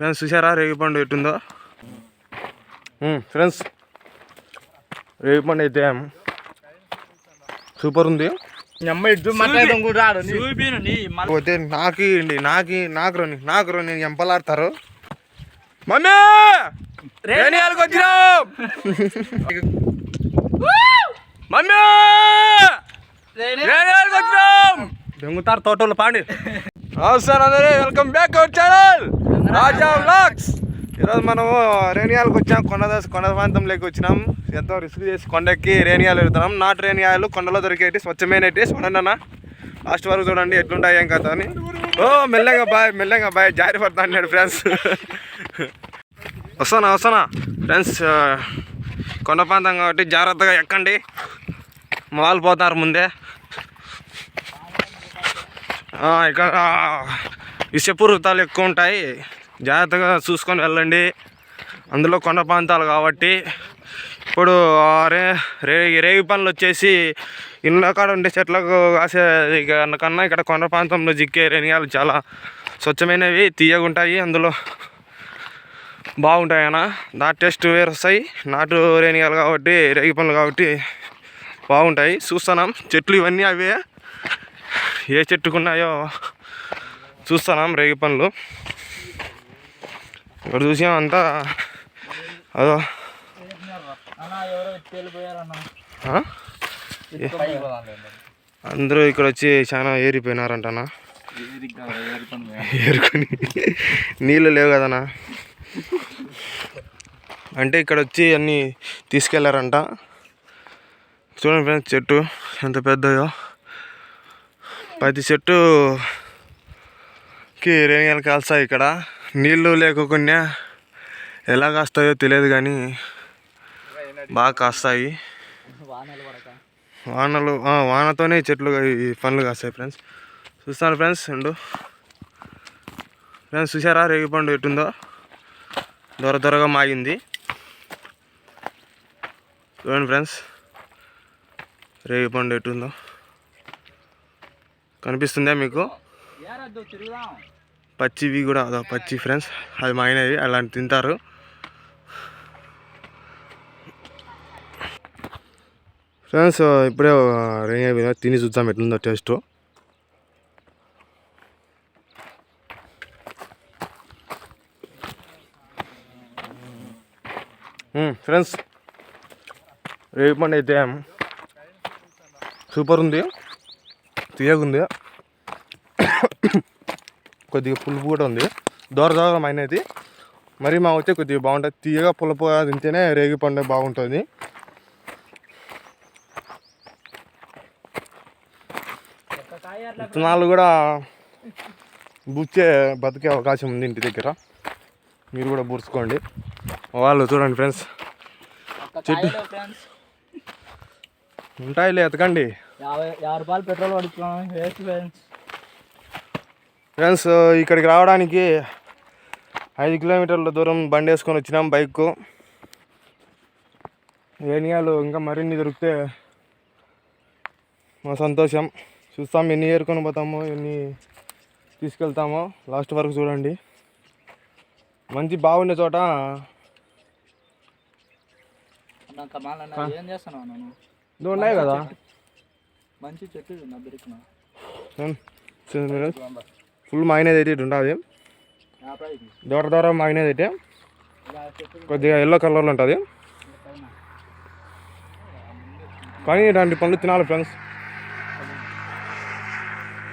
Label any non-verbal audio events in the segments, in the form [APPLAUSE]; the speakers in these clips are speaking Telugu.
ఫ్రెండ్స్ చూసారా రేగిపండు ఎట్టుందో ఫ్రెండ్స్ రేగిపండు అయితే సూపర్ ఉంది. పోతే నాకు ఇవ్వండి నాకు నాకు రోని నాకు రోని ఎంపలాడతారు. మమ్మీ! రేణియాలకు వచ్చినాం! మమ్మీ! రేణియాలకు వచ్చినాం! దొంగతారు తోటలు పాండి. అవసరం అందరూ. Welcome back our channel. Raja vlogs! ఈరోజు మనము రేణియాలకు వచ్చాం. కొండదాస్ కొండ ప్రాంతంలోకి వచ్చినాం. ఎంతో రిస్క్ చేసి కొండకి రేణియాలు వెళ్తున్నాం. నాటు రేణియాలు కొండలో దొరికేటి స్వచ్ఛమైనటి చూడండి అన్న లాస్ట్ వరకు చూడండి ఎట్లుంటాయి ఏం కదా అని. ఓ మెల్లగా బాయ్ మెల్లగా బాయ్. జారి పడతా అన్నాడు ఫ్రెండ్స్. వస్తానా వస్తానా? ఫ్రెండ్స్ కొండ ప్రాంతం కాబట్టి జాగ్రత్తగా ఎక్కండి. మా పోతారు ముందే. ఇక్కడ ఇక్కడ వృత్తాలు ఎక్కువ ఉంటాయి. జాగ్రత్తగా చూసుకొని వెళ్ళండి. అందులో కొండ ప్రాంతాలు కాబట్టి ఇప్పుడు ఆ రే రే రేగి పనులు వచ్చేసి ఇళ్ళ కాడ ఉండే చెట్లకు కాసే కన్నా ఇక్కడ కొండ ప్రాంతంలో జిక్కే రేణిగాలు చాలా స్వచ్ఛమైనవి తీయగుంటాయి అందులో బాగుంటాయి అన్న. నా టేస్ట్ వేరు వస్తాయి. నాటు రేణియాలు కాబట్టి రేగి పనులు కాబట్టి బాగుంటాయి. చూస్తున్నాం. చెట్లు ఇవన్నీ అవే. ఏ చెట్టుకున్నాయో చూస్తున్నాం రేగి పనులు. ఇక్కడ చూసాం అంతా? అదో. ఆ? అందరూ ఇక్కడ వచ్చి చాలా ఏరిపోయినారంటనా? ఏరుకొని. నీళ్ళు లేవు కదనా? అంటే ఇక్కడ వచ్చి అన్నీ తీసుకెళ్ళారంట. చూడండి ఫ్రెండ్స్ చెట్టు ఎంత పెద్దయో ప్రతి చెట్టుకి రేణియాలు కాల్స్తాయి ఇక్కడ. నీళ్ళు లేకుండా ఎలా కాస్తాయో తెలియదు కానీ బాగా కాస్తాయి. వానలు వానతోనే చెట్లు ఈ పండ్లు కాస్తాయి ఫ్రెండ్స్ చూస్తాను ఫ్రెండ్స్ ఉండు ఫ్రెండ్స్ చూసారా రేగిపండు ఎట్టుందో దొర దొరగా మాగింది. చూడండి ఫ్రెండ్స్ రేగిపండు ఎట్టుందో కనిపిస్తుందా మీకు? పచ్చివి కూడా అదో పచ్చి ఫ్రెండ్స్ అది మైనవి అలాంటి తింటారు. ఫ్రెండ్స్ ఇప్పుడే రేణి తిని చూద్దాం ఎట్లుందో టేస్ట్ ఫ్రెండ్స్ hmm, రేపు పండు అయితే సూపర్ ఉంది. తీయగుంది కొద్దిగా పులుపు కూడా ఉంది. దూర దూరం అయినది మరి మా వచ్చే కొద్దిగా బాగుంటుంది. తీయగా పులుపు తింటేనే రేగి పండు బాగుంటుంది. విత్తనాలు కూడా బుచ్చే బతికే అవకాశం ఉంది ఇంటి దగ్గర. మీరు కూడా బూర్చుకోండి. వాళ్ళు చూడండి ఫ్రెండ్స్. చెట్టు. ఉంటాయిలే ఎతకండి. యాభై యాభై రూపాయలు పెట్రోల్ పడుతున్నాం. Waste friends. ఫ్రెండ్స్ ఇక్కడికి రావడానికి ఐదు కిలోమీటర్ల దూరం బండి వేసుకొని వచ్చినాం బైక్ ఏనియాలు ఇంకా మరిన్ని దొరికితే మా సంతోషం. చూస్తాం ఎన్ని ఏరుకొని పోతామో ఎన్ని తీసుకెళ్తామో. లాస్ట్ వరకు చూడండి. మంచి బాగుండే చోట. ఉన్నాయి కదా. మంచి చెట్టు ఫుల్ మాగినది అయితే ఇటు ఉంటుంది యాభై దూర దూరం మాగినది అయితే కొద్దిగా ఎల్లో కలర్లో ఉంటుంది. పైన కానీ ఇలాంటి పనులు తినాలి ఫ్రెండ్స్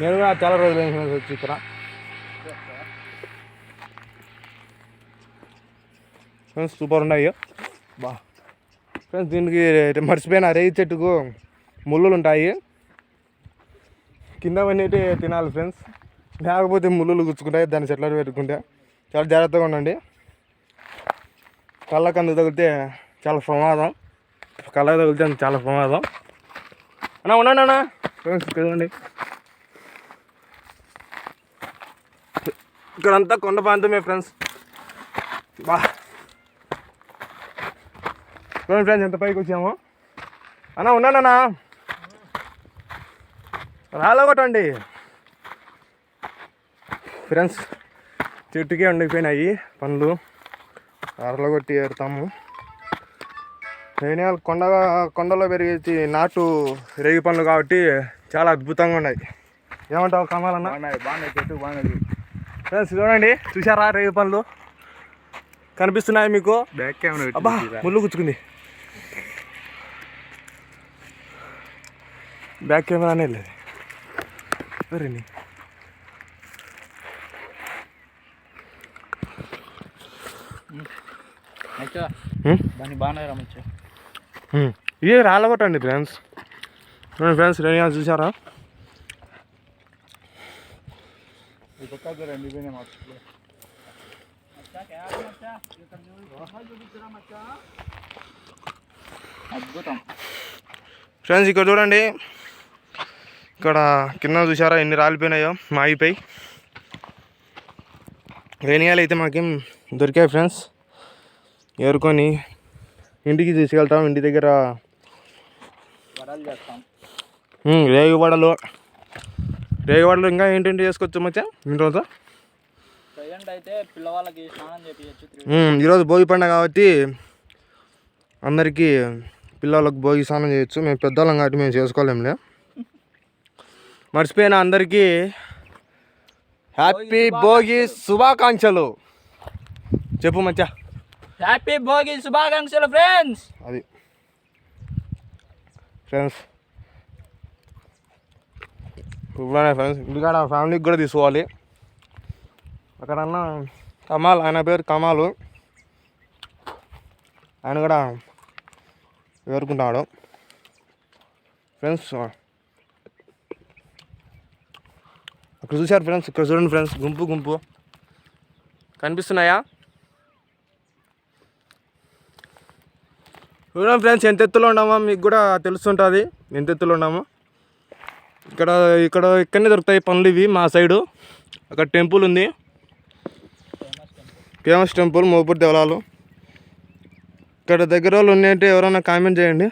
నేను కూడా చాలా రోజులు ఫ్రెండ్స్ వచ్చి ఇక్కడ. ఫ్రెండ్స్ సూపర్ ఉన్నాయి. బా. ఫ్రెండ్స్ దీనికి మర్చిపోయిన రేయి చెట్టుకు ముళ్ళులు ఉంటాయి. కింద పన్నీటి తినాలి ఫ్రెండ్స్ లేకపోతే ముళ్ళు గుచ్చుకుంటాయి దాన్ని చెట్లు పెట్టుకుంటే. చాలా జాగ్రత్తగా ఉండండి. కళ్ళ కందు తగిలితే చాలా ప్రమాదం. కళ్ళ తగిలితే చాలా ప్రమాదం. అన్నా ఉన్నాను అన్నా ఫ్రెండ్స్ చూడండి ఇక్కడంతా కొండ ప్రాంతమే ఫ్రెండ్స్. బా. చూడండి ఫ్రెండ్స్ ఎంత పైకి వచ్చామో. అన్నా ఉన్నానన్నా రాలగొట్టండి ఫ్రెండ్స్ చెట్టుకే ఉండిపోయినాయి పండ్లు. అరలు కొట్టి ఏరుతాము. రేణియాలు కొండ కొండలో పెరిగేసి నాటు రేగి పండ్లు కాబట్టి చాలా అద్భుతంగా ఉన్నాయి. ఏమంటావు కమాలన్న? బాగున్నాయి బాగున్నాయి చెట్టు బాగున్నాయి ఫ్రెండ్స్ చూడండి చూసారా రేగి పండ్లు? కనిపిస్తున్నాయి మీకు? బ్యాక్ కెమెరా అబ్బా ముళ్ళు గుచ్చుకుంది. బ్యాక్ కెమెరానే లేదు ఎవరండి మచ్చా దాన్ని బాగున్నాయి రా మచ్చా ఇదే రాలగొట్టండి ఫ్రెండ్స్. ఫ్రెండ్స్ చూసారా రెండు అద్భుతం. ఫ్రెండ్స్ ఇక్కడ చూడండి. ఇక్కడ కింద చూసారా ఎన్ని రాలిపోయినాయో? మాగిపోయి. రేణియాలు అయితే మాకేం దొరికాయి ఫ్రెండ్స్. ఏరుకొని ఇంటికి తీసుకెళ్తాం. ఇంటి దగ్గర రేగి వడలు. రేగి వడలు ఇంకా ఏంటంటే చేసుకోవచ్చు మచ్చా? ఇంటి రోజు? ప్రజెంట్ అయితే పిల్లవాళ్ళకి స్నానం చేపించచ్చు ఉమ్, ఈరోజు భోగి పండుగ కాబట్టి అందరికీ పిల్లలకు భోగి స్నానం చేయొచ్చు. మేము పెద్దవాళ్ళం కాబట్టి మేము చేసుకోలేంలే మర్చిపోయిన అందరికీ హ్యాపీ భోగి శుభాకాంక్షలు. చెప్పు మచ్చా హ్యాపీ భోగి శుభాకాంక్షలు ఫ్రెండ్స్ అది. ఫ్రెండ్స్ ఇవ్వనే ఫ్రెండ్స్ ఇంటికాడ ఫ్యామిలీకి కూడా తీసుకోవాలి. అక్కడన్నా కమాల్ ఆయన పేరు కమాలు. ఆయన కూడా వేరుకుంటాడు. ఫ్రెండ్స్ అక్కడ చూశారు ఫ్రెండ్స్ ఇక్కడ చూడండి ఫ్రెండ్స్ గుంపు గుంపు. కనిపిస్తున్నాయా? చూడండి ఫ్రెండ్స్ ఎంత ఎత్తులో ఉన్నామో మీకు కూడా తెలుస్తుంటుంది. ఎంత ఎత్తులో ఉన్నామో. ఇక్కడ ఇక్కడ ఇక్కడనే దొరుకుతాయి పనులు ఇవి మా సైడు అక్కడ టెంపుల్ ఉంది. ఫేమస్ టెంపుల్ మోపూర్ దేవలాలు. ఇక్కడ దగ్గర వాళ్ళు ఉన్నాయంటే ఎవరైనా కామెంట్ చేయండి.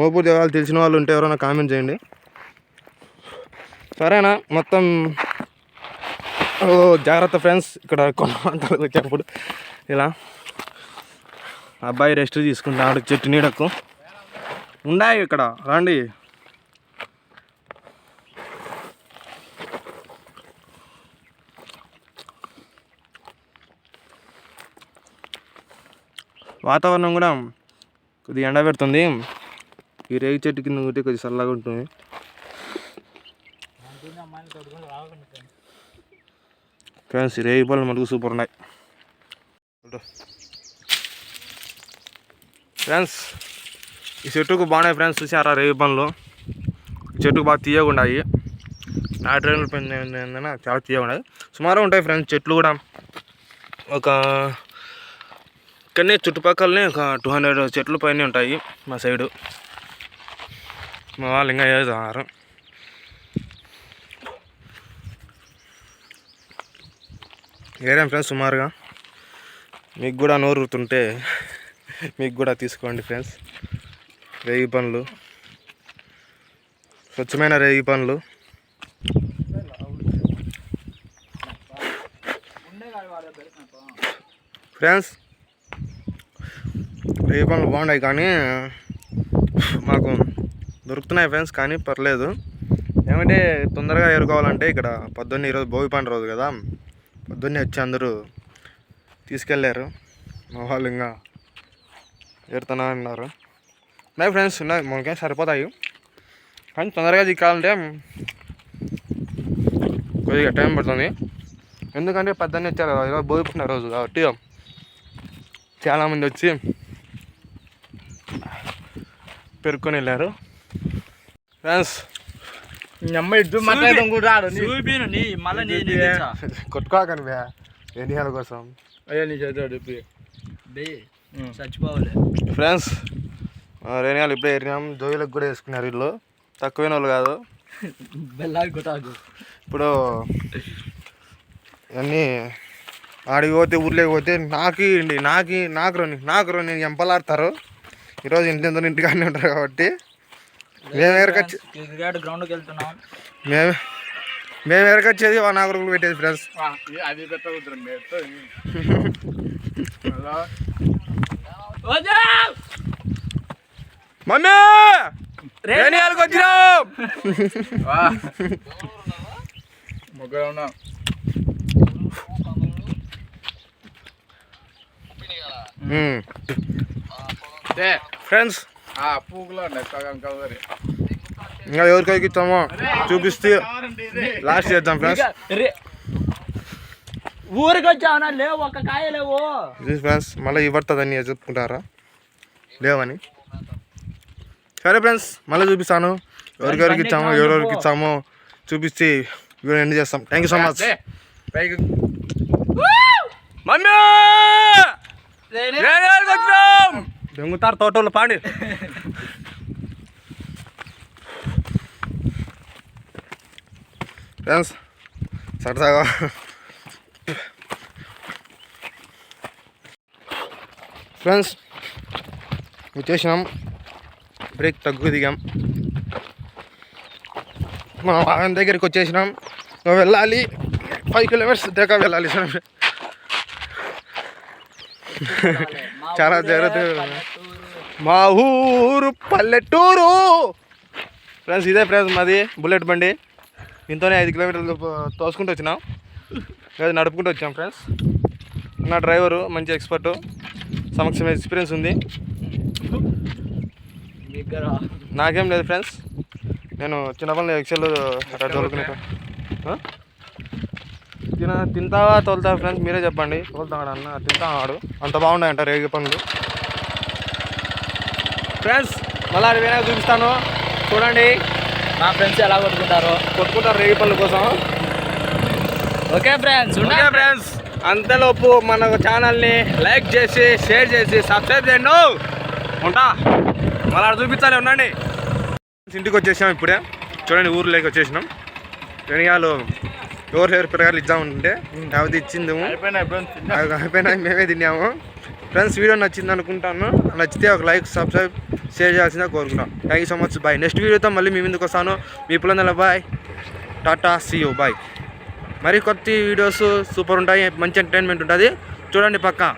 మోపూర్ దేవాలు తెలిసిన వాళ్ళు ఉంటే ఎవరైనా కామెంట్ చేయండి. సరేనా? మొత్తం ఓ జాగ్రత్త ఫ్రెండ్స్. ఇక్కడ కొన్ని వంటలు వచ్చేప్పుడు ఇలా. అబ్బాయి రెస్ట్ తీసుకుంటాడు చెట్టు నీడకు. ఉన్నాయి ఇక్కడ? రండి. వాతావరణం కూడా కొద్దిగా ఎండ పెడుతుంది. ఈ రేగి చెట్టు కింద ఉంటే కొద్దిగా చల్లగా ఉంటుంది. ఫ్రెండ్స్ రేగి పళ్ళు మనకు సూపర్ ఉన్నాయి. ఫ్రెండ్స్ ఈ చెట్టుకు బాగున్నాయి ఫ్రెండ్స్ చూసారా రేవి పండ్లు? చెట్టుకు బాగా తీయగా ఉన్నాయి. నా ట్రైన్లు చాలా తీయగుండాయి సుమారు ఉంటాయి ఫ్రెండ్స్ చెట్లు కూడా. ఒక ఇక్కడనే చుట్టుపక్కలనే ఒక టూ హండ్రెడ్ చెట్లు పైన ఉంటాయి మా సైడు. మా వాళ్ళు ఇంకా చేస్తున్నారు. ఏరేం ఫ్రెండ్స్ సుమారుగా? మీకు కూడా నోరుతుంటే మీకు కూడా తీసుకోండి ఫ్రెండ్స్. రేగి పండ్లు. స్వచ్ఛమైన రేగి పండ్లు. ఫ్రెండ్స్ రేగి పండ్లు బాగున్నాయి కానీ మాకు దొరుకుతున్నాయి ఫ్రెండ్స్ కానీ పర్లేదు. ఏమంటే తొందరగా ఏరుకోవాలంటే ఇక్కడ పొద్దున్నే ఈరోజు భోగి పండు రోజు కదా. పొద్దున్నే వచ్చి అందరూ తీసుకెళ్ళారు. మా వాళ్ళు ఇంకా ఏరుతున్నా అన్నారు. ఉన్నాయి ఫ్రెండ్స్ ఉన్నాయి. మనకేం సరిపోతాయి. కానీ తొందరగా దిక్కాలంటే కొద్దిగా టైం పడుతుంది. ఎందుకంటే పొద్దున్నే వచ్చారు ఈరోజు పండుగ రోజు కాబట్టి చాలామంది వచ్చి పెరుక్కొని వెళ్ళారు. ఫ్రెండ్స్ అమ్మ ఇద్దరు మాట్లాడడం కూడా రాడు చూపిను నీ మళ్ళీ నీ నీ తెచ్చా. కొట్టుకోకని బే ఎన్నిహాల కోసం? అయ్యా నీ చెప్పి బే. చచ్చిపోవాలి. ఫ్రెండ్స్ రేణియాలు ఇప్పుడే ఎరినాం జోయిలకు కూడా వేసుకున్నారు వీళ్ళు తక్కువైన వాళ్ళు కాదు బెల్లాకి కొట్టాకు ఇప్పుడు అన్నీ ఆడికి పోతే ఊర్లోకి పోతే నాకి ఇండి నాకి నాకు రోని నాకు రోని ఎంపలాడతారు. ఈరోజు ఇంటి ఇంటి ఇంటికాడనే ఉంటారు కాబట్టి. మేము ఎక్కడికి క్రికెట్ గ్రౌండ్కి వెళ్తున్నాం. మేమే మేము ఎరకొచ్చేది వన్ అవర్ పెట్టేది ఫ్రెండ్స్. అది పెట్టకూడదు [LAUGHS] మమ్మీ! రేణియాలకు వచ్చినాం! వా. ముగ్గురు ఉన్నాం. ఫ్రెండ్స్ ఇంకా ఎవరికైతే ఇస్తామో చూపిస్తే లాస్ట్ చేద్దాం ఫ్రెండ్స్ ఊరికి వచ్చావునా లేవు ఒక కాయ లేవు. ఫ్రెండ్స్ మళ్ళీ ఇవ్వడుతుందని చెప్పుకుంటారా? లేవని. సరే ఫ్రెండ్స్ మళ్ళీ చూపిస్తాను. ఎవరికెవరికి ఇచ్చామో ఎవరెవరికి ఇచ్చామో చూపిస్తే వీడియో ఎండ్ చేస్తాం. థ్యాంక్ యూ సో మచ్ దొంగతారు తోటలు పాండి. ఫ్రెండ్స్ సరదాగా ఫ్రెండ్స్ వచ్చేసినాం బ్రేక్ తగ్గు దిగాం మనం ఆయన దగ్గరికి వచ్చేసినాం. వెళ్ళాలి. ఫైవ్ కిలోమీటర్స్ దాకా వెళ్ళాలి. సార్ చాలా జాగ్రత్తగా మా ఊరు పల్లెటూరు. ఫ్రెండ్స్ ఇదే ఫ్రెండ్స్ మాది బుల్లెట్ బండి. దీంతోనే ఐదు కిలోమీటర్లు తోసుకుంటూ వచ్చినాం. లేదా నడుపుకుంటూ వచ్చాం ఫ్రెండ్స్. నా డ్రైవరు మంచి ఎక్స్పర్ట్ సమక్షం ఎక్స్పీరియన్స్ ఉంది. దగ్గర నాకేం లేదు ఫ్రెండ్స్. నేను చిన్నపల్లి ఎక్సెల్ తోలుకునే తిన తింటావా తోలుతావా ఫ్రెండ్స్ మీరే చెప్పండి. తోలుతాడు అన్న తింటాడు అంత బాగున్నాయంట రేగి పనులు ఫ్రెండ్స్ మళ్ళీ అది వేరే చూపిస్తాను. చూడండి. మా ఫ్రెండ్స్ ఎలా కొట్టుకుంటారు. కొట్టుకుంటారు రేగి పనుల కోసం. Okay friends okay friends. అంతలోపు మన ఛానల్ని లైక్ చేసి షేర్ చేసి సబ్స్క్రైబ్ చేయండి. ఉంటా? మళ్ళీ అక్కడ చూపించాలి ఉండండి. ఇంటికి వచ్చేసాం ఇప్పుడే. చూడండి ఊర్లోకి వచ్చేసినాం. వెనకాలు ఎవరు ఎవరు పిల్లగాలు ఇద్దామంటే లేకపోతే ఇచ్చిందేమో. అవి అయిపోయినా మేమే తిన్నాము. ఫ్రెండ్స్ వీడియో నచ్చింది అనుకుంటాను. నచ్చితే ఒక లైక్ సబ్స్క్రైబ్ షేర్ చేయాల్సిందిగా కోరుకుంటాం thank you so much bye next వీడియోతో మళ్ళీ మీ ముందుకు వస్తాను. మీ పిల్లల bye. Tata see you bye మరి కొత్త వీడియోస్ సూపర్ ఉంటాయి మంచి ఎంటర్టైన్మెంట్ ఉంటుంది. చూడండి పక్కా.